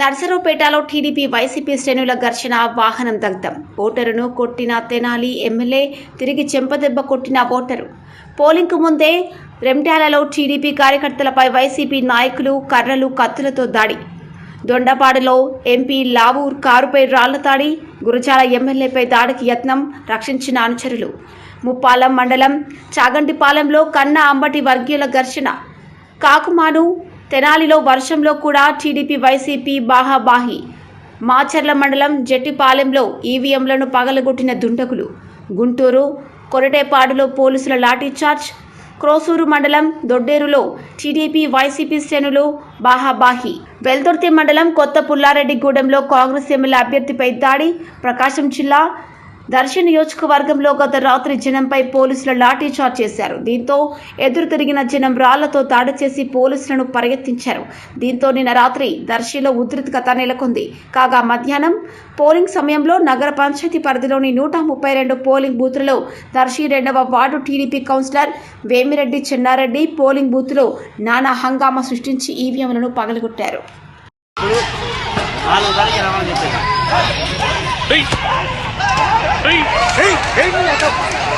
నర్సరావుపేటలో TDP YCP శ్రేణుల ఘర్షణ వాహనం దగ్ధం. ఓటరును కొట్టిన తెనాలి ఎమ్మెల్యే తిరిగి చెంపదెబ్బ కొట్టిన ఓటరు. పోలింగ్కు ముందే రెమ్టాలలో టీడీపీ కార్యకర్తలపై వైసీపీ నాయకులు కర్రలు కత్తులతో దాడి. దొండపాడులో ఎంపీ లావూర్ కారుపై రాళ్ళ దాడి గురజాల ఎమ్మెల్యేపై దాడికి యత్నం రక్షించిన అనుచరులు. ముప్పాలం మండలం చాగంటిపాలెంలో కన్న అంబటి వర్గీయుల ఘర్షణ. కాకుమాను తెనాలిలో వర్షంలో కూడా టీడీపీ వైసీపీ బాహాబాహి. మాచర్ల మండలం జట్టిపాలెంలో ఈవీఎంలను పగలగొట్టిన దుండగులు. గుంటూరు కొరటేపాడులో పోలీసుల లాఠీచార్జ్. క్రోసూరు మండలం దొడ్డేరులో టీడీపీ వైసీపీ శ్రేణులు బాహాబాహి. వెల్దుర్తి మండలం కొత్త పుల్లారెడ్డిగూడెంలో కాంగ్రెస్ ఎమ్మెల్యే అభ్యర్థిపై దాడి. ప్రకాశం జిల్లా దర్శి నియోజకవర్గంలో గత రాత్రి జనంపై పోలీసులు లాఠీచార్జ్ చేశారు. దీంతో ఎదురు తిరిగిన జనం రాళ్ళతో దాడి చేసి పోలీసులను పరిగెత్తించారు. దీంతో నిన్న రాత్రి దర్శిలో ఉద్రిక్తత నెలకొంది. కాగా మధ్యాహ్నం పోలింగ్ సమయంలో నగర పంచాయతీ పరిధిలోని నూట ముప్పై రెండు పోలింగ్ బూత్లలో దర్శి రెండవ ward TDP councillor Vemireddy Chennareddy polling బూత్లో నానా హంగామా సృష్టించి ఈవీఎంలను పగలగొట్టారు. నాలుగు తారీఖు రమ్మని చెప్పాను